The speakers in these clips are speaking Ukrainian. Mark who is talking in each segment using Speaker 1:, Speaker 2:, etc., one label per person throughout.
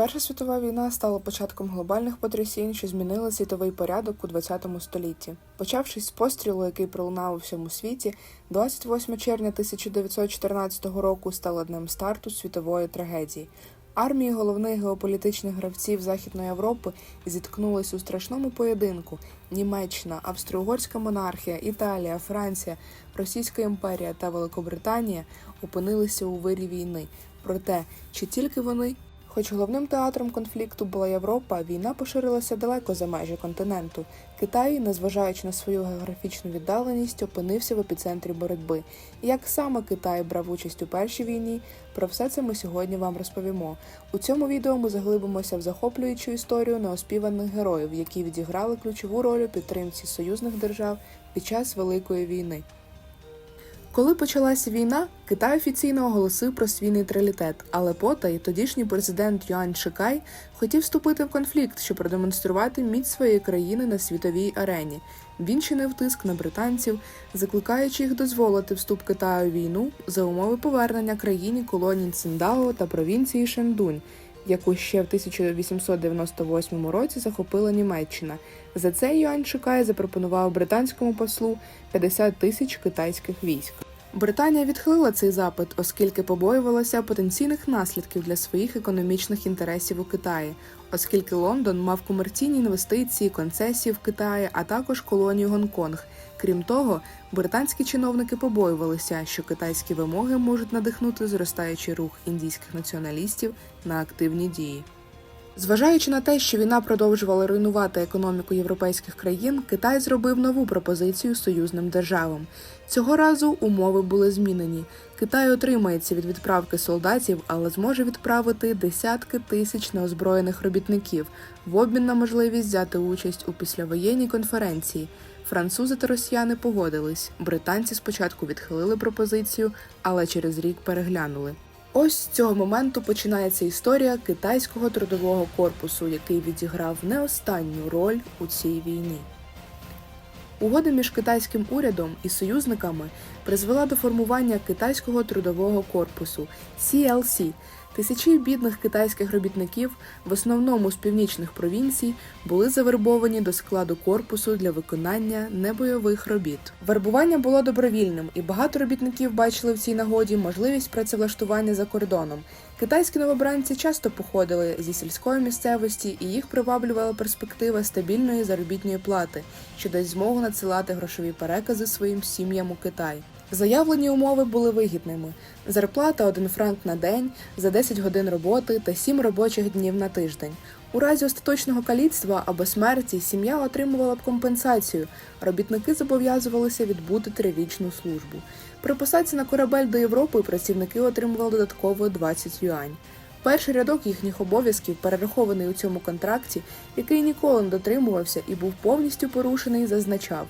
Speaker 1: Перша світова війна стала початком глобальних потрясінь, що змінили світовий порядок у ХХ столітті. Почавшись з пострілу, який пролунав у всьому світі, 28 червня 1914 року стало днем старту світової трагедії. Армії головних геополітичних гравців Західної Європи зіткнулись у страшному поєдинку. Німеччина, Австро-Угорська монархія, Італія, Франція, Російська імперія та Великобританія опинилися у вирі війни. Проте, чи тільки вони Хоч головним театром конфлікту була Європа, війна поширилася далеко за межі континенту. Китай, незважаючи на свою географічну віддаленість, опинився в епіцентрі боротьби. Як саме Китай брав участь у першій війні, про все це ми сьогодні вам розповімо. У цьому відео ми заглибимося в захоплюючу історію неоспіваних героїв, які відіграли ключову роль у підтримці союзних держав під час Великої війни. Коли почалася війна, Китай офіційно оголосив про свій нейтралітет, але потай тодішній президент Юань Шикай хотів вступити в конфлікт, щоб продемонструвати міць своєї країни на світовій арені. Він чинив тиск на британців, закликаючи їх дозволити вступ Китаю у війну за умови повернення країні колоній Циндао та провінції Шендунь, яку ще в 1898 році захопила Німеччина. За це Юань Шикай запропонував британському послу 50 тисяч китайських військ. Британія відхилила цей запит, оскільки побоювалася потенційних наслідків для своїх економічних інтересів у Китаї, оскільки Лондон мав комерційні інвестиції, концесії в Китаї, а також колонію Гонконг. Крім того, британські чиновники побоювалися, що китайські вимоги можуть надихнути зростаючий рух індійських націоналістів на активні дії. Зважаючи на те, що війна продовжувала руйнувати економіку європейських країн, Китай зробив нову пропозицію союзним державам. Цього разу умови були змінені. Китай отримається від відправки солдатів, але зможе відправити десятки тисяч неозброєних робітників в обмін на можливість взяти участь у післявоєнній конференції. Французи та росіяни погодились. Британці спочатку відхилили пропозицію, але через рік переглянули. Ось з цього моменту починається історія китайського трудового корпусу, який відіграв не останню роль у цій війні. Угода між китайським урядом і союзниками призвела до формування китайського трудового корпусу CLC. Тисячі бідних китайських робітників, в основному з північних провінцій, були завербовані до складу корпусу для виконання небойових робіт. Вербування було добровільним, і багато робітників бачили в цій нагоді можливість працевлаштування за кордоном. Китайські новобранці часто походили зі сільської місцевості, і їх приваблювала перспектива стабільної заробітної плати, що дасть змогу надсилати грошові перекази своїм сім'ям у Китай. Заявлені умови були вигідними: зарплата 1 франк на день за 10 годин роботи та 7 робочих днів на тиждень. У разі остаточного каліцтва або смерті сім'я отримувала б компенсацію. Робітники зобов'язувалися відбути трирічну службу. При посадці на корабель до Європи працівники отримували додатково 20 юань. Перший рядок їхніх обов'язків перерахований у цьому контракті, який ніколи не дотримувався і був повністю порушений, зазначав.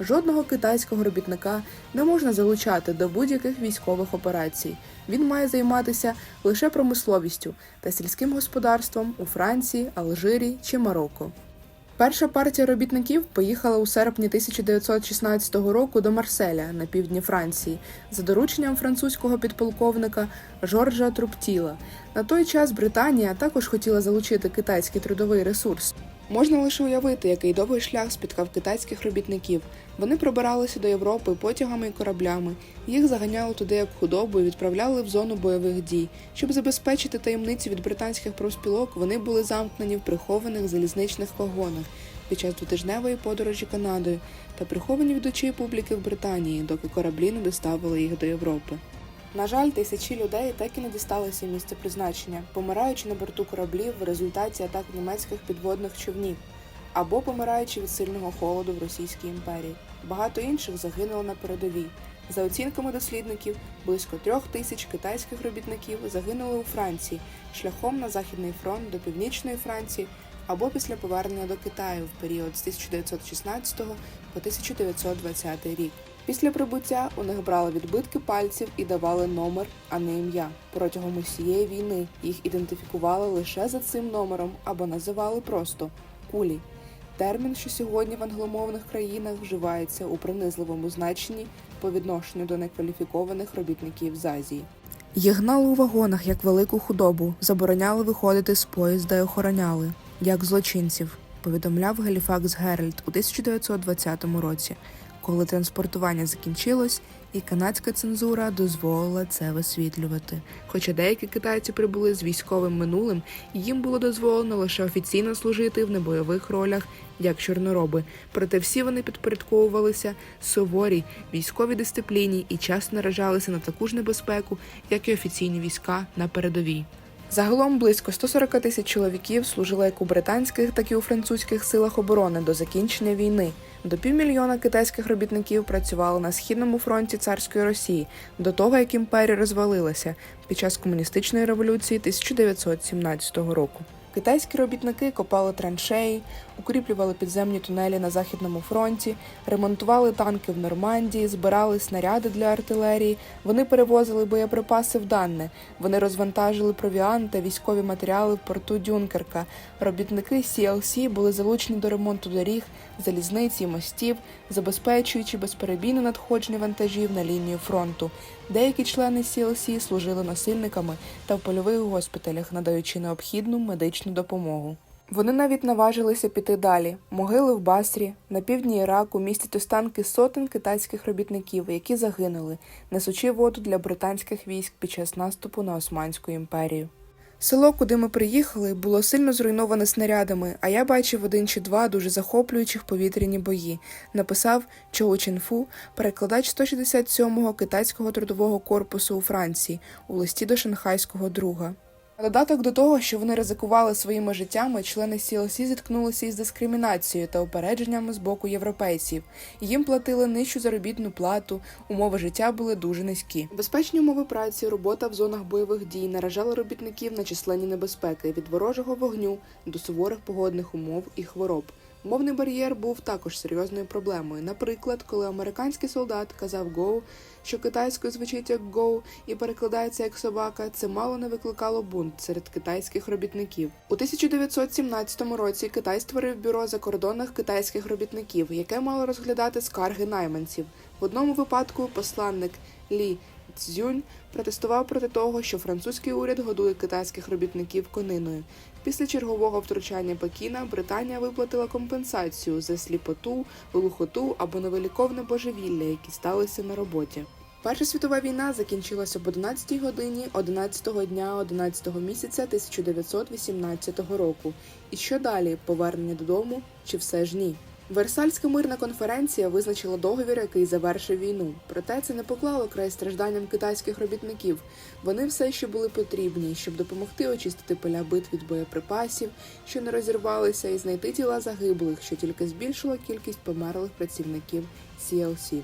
Speaker 1: Жодного китайського робітника не можна залучати до будь-яких військових операцій. Він має займатися лише промисловістю та сільським господарством у Франції, Алжирі чи Марокко. Перша партія робітників поїхала у серпні 1916 року до Марселя на півдні Франції за дорученням французького підполковника Жоржа Труптіла. На той час Британія також хотіла залучити китайський трудовий ресурс. Можна лише уявити, який довгий шлях спіткав китайських робітників. Вони пробиралися до Європи потягами і кораблями. Їх заганяли туди як худобу і відправляли в зону бойових дій. Щоб забезпечити таємниці від британських профспілок, вони були замкнені в прихованих залізничних вагонах під час двотижневої подорожі Канадою та приховані від очей публіки в Британії, доки кораблі не доставили їх до Європи. На жаль, тисячі людей так і не дісталися місця призначення, помираючи на борту кораблів в результаті атак німецьких підводних човнів або помираючи від сильного холоду в Російській імперії. Багато інших загинуло на передовій. За оцінками дослідників, близько трьох тисяч китайських робітників загинули у Франції шляхом на Західний фронт до Північної Франції або після повернення до Китаю в період з 1916 по 1920 рік. Після прибуття у них брали відбитки пальців і давали номер, а не ім'я. Протягом усієї війни їх ідентифікували лише за цим номером або називали просто кулі. Термін, що сьогодні в англомовних країнах вживається у принизливому значенні по відношенню до некваліфікованих робітників з Азії. Їх гнали у вагонах як велику худобу, забороняли виходити з поїзда і охороняли, як злочинців, повідомляв Галіфакс Геральд у 1920 році, коли транспортування закінчилось, і канадська цензура дозволила це висвітлювати. Хоча деякі китайці прибули з військовим минулим, і їм було дозволено лише офіційно служити в небойових ролях як чорнороби. Проте всі вони підпорядковувалися суворій військовій дисципліні і часто наражалися на таку ж небезпеку, як і офіційні війська на передовій. Загалом близько 140 тисяч чоловіків служили як у британських, так і у французьких силах оборони до закінчення війни. До півмільйона китайських робітників працювали на східному фронті царської Росії до того, як імперія розвалилася під час комуністичної революції 1917 року. Китайські робітники копали траншеї, укріплювали підземні тунелі на західному фронті, ремонтували танки в Нормандії, збирали снаряди для артилерії. Вони перевозили боєприпаси в Данне. Вони розвантажили провіант та військові матеріали в порту Дюнкерка. Робітники CLC були залучені до ремонту доріг, залізниці, і мостів, забезпечуючи безперебійне надходження вантажів на лінію фронту. Деякі члени CLC служили насильниками та в польових госпіталях, надаючи необхідну медичну допомогу. Вони навіть наважилися піти далі. Могили в Басрі, на півдні Іраку містять останки сотень китайських робітників, які загинули, несучи воду для британських військ під час наступу на Османську імперію. Село, куди ми приїхали, було сильно зруйноване снарядами, а я бачив один чи два дуже захоплюючих повітряні бої. Написав Чоу Чінфу, перекладач 167-го китайського трудового корпусу у Франції у листі до шанхайського друга. Додаток до того, що вони ризикували своїми життями, члени CLC зіткнулися із дискримінацією та опередженнями з боку європейців. Їм платили нижчу заробітну плату, умови життя були дуже низькі. Безпечні умови праці, робота в зонах бойових дій наражали робітників на численні небезпеки від ворожого вогню до суворих погодних умов і хвороб. Мовний бар'єр був також серйозною проблемою. Наприклад, коли американський солдат казав «go», що китайською звучить як «go» і перекладається як собака, це мало не викликало бунт серед китайських робітників. У 1917 році Китай створив бюро закордонних китайських робітників, яке мало розглядати скарги найманців. В одному випадку посланник Лі Цзюнь протестував проти того, що французький уряд годує китайських робітників кониною. Після чергового втручання Пекіна Британія виплатила компенсацію за сліпоту, глухоту або невиліковне божевілля, які сталися на роботі. Перша світова війна закінчилася об 11 годині 11 дня 11 місяця 1918 року. І що далі? Повернення додому чи все ж ні? Версальська мирна конференція визначила договір, який завершив війну. Проте це не поклало край стражданням китайських робітників. Вони все ще були потрібні, щоб допомогти очистити поля бит від боєприпасів, що не розірвалися, і знайти тіла загиблих, що тільки збільшило кількість померлих працівників CLC.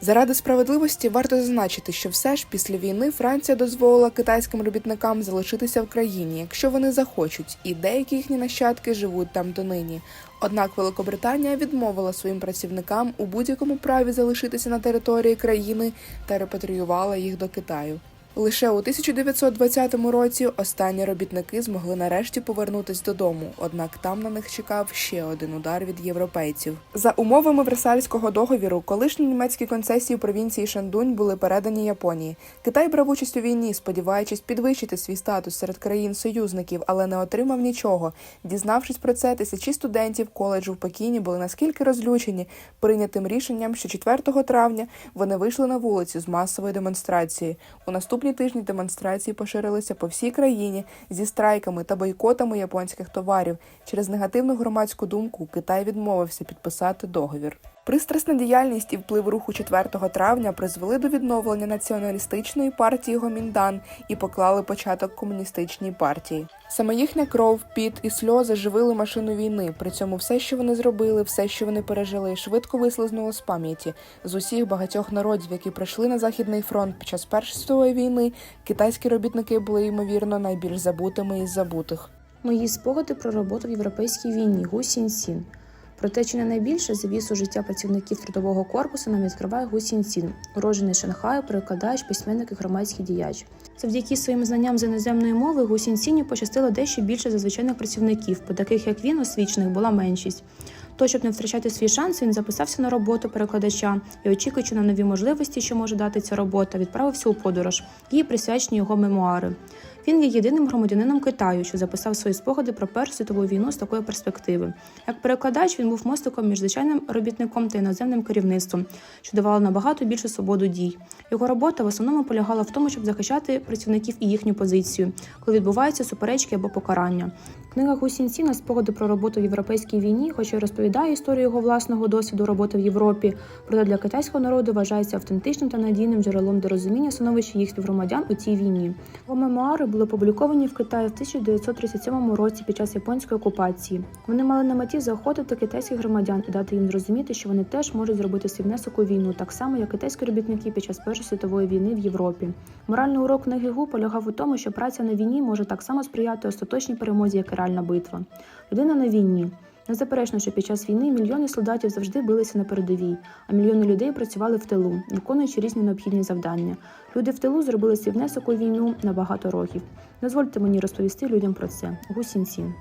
Speaker 1: Заради справедливості варто зазначити, що все ж після війни Франція дозволила китайським робітникам залишитися в країні, якщо вони захочуть, і деякі їхні нащадки живуть там донині. Однак Великобританія відмовила своїм працівникам у будь-якому праві залишитися на території країни та репатріювала їх до Китаю. Лише у 1920 році останні робітники змогли нарешті повернутись додому, однак там на них чекав ще один удар від європейців. За умовами Версальського договіру, колишні німецькі концесії провінції Шандунь були передані Японії. Китай брав участь у війні, сподіваючись підвищити свій статус серед країн-союзників, але не отримав нічого. Дізнавшись про це, тисячі студентів коледжу в Пекіні були наскільки розлючені прийнятим рішенням, що 4 травня вони вийшли на вулицю з масової демонстрації. У наступні тижні демонстрації поширилися по всій країні зі страйками та бойкотами японських товарів. Через негативну громадську думку Китай відмовився підписати договір. Пристрасна діяльність і вплив руху 4 травня призвели до відновлення націоналістичної партії Гоміндан і поклали початок комуністичній партії. Саме їхня кров, піт і сльози живили машину війни. При цьому все, що вони зробили, все, що вони пережили, швидко вислизнуло з пам'яті з усіх багатьох народів, які прийшли на західний фронт під час Першої світової війни. Китайські робітники були ймовірно найбільш забутими із забутих.
Speaker 2: Мої спогади про роботу в європейській війні Гу Сін Сін. Проте чи не найбільше завісу життя працівників трудового корпусу нам відкриває гусінці, уроджений Шанхаю, перекладач, письменник і громадський діяч. Завдяки своїм знанням з іноземної мови Гу Сінціні пощастило дещо більше за звичайних працівників, бо таких як він, освічених була меншість. То, щоб не втрачати свій шанс, він записався на роботу перекладача і, очікуючи на нові можливості, що може дати ця робота, відправився у подорож. Їй присвячені його мемуари. Він є єдиним громадянином Китаю, що записав свої спогади про Першу світову війну з такої перспективи. Як перекладач він був мостиком між звичайним робітником та іноземним керівництвом, що давало набагато більшу свободу дій. Його робота в основному полягала в тому, щоб захищати працівників і їхню позицію, коли відбуваються суперечки або покарання. Книга Гусінціна спогади про роботу в європейській війні, хоча й розповідає історію його власного досвіду роботи в Європі, проте для китайського народу вважається автентичним та надійним джерелом для розуміння становища їх співгромадян у цій війні. Його мемуари були опубліковані в Китаї в 1937 році під час японської окупації. Вони мали на меті заохотити китайських громадян і дати їм зрозуміти, що вони теж можуть зробити свій внесок у війну, так само як китайські робітники під час Першої світової війни в Європі. Моральний урок книги Гу полягав у тому, що праця на війні може так само сприяти остаточній перемозі, як і реальна битва. Людина на війні. Незаперечно, що під час війни мільйони солдатів завжди билися на передовій, а мільйони людей працювали в тилу, виконуючи різні необхідні завдання. Люди в тилу зробили свій внесок у війну на багато років. Дозвольте мені розповісти людям про це. Гусін Сін.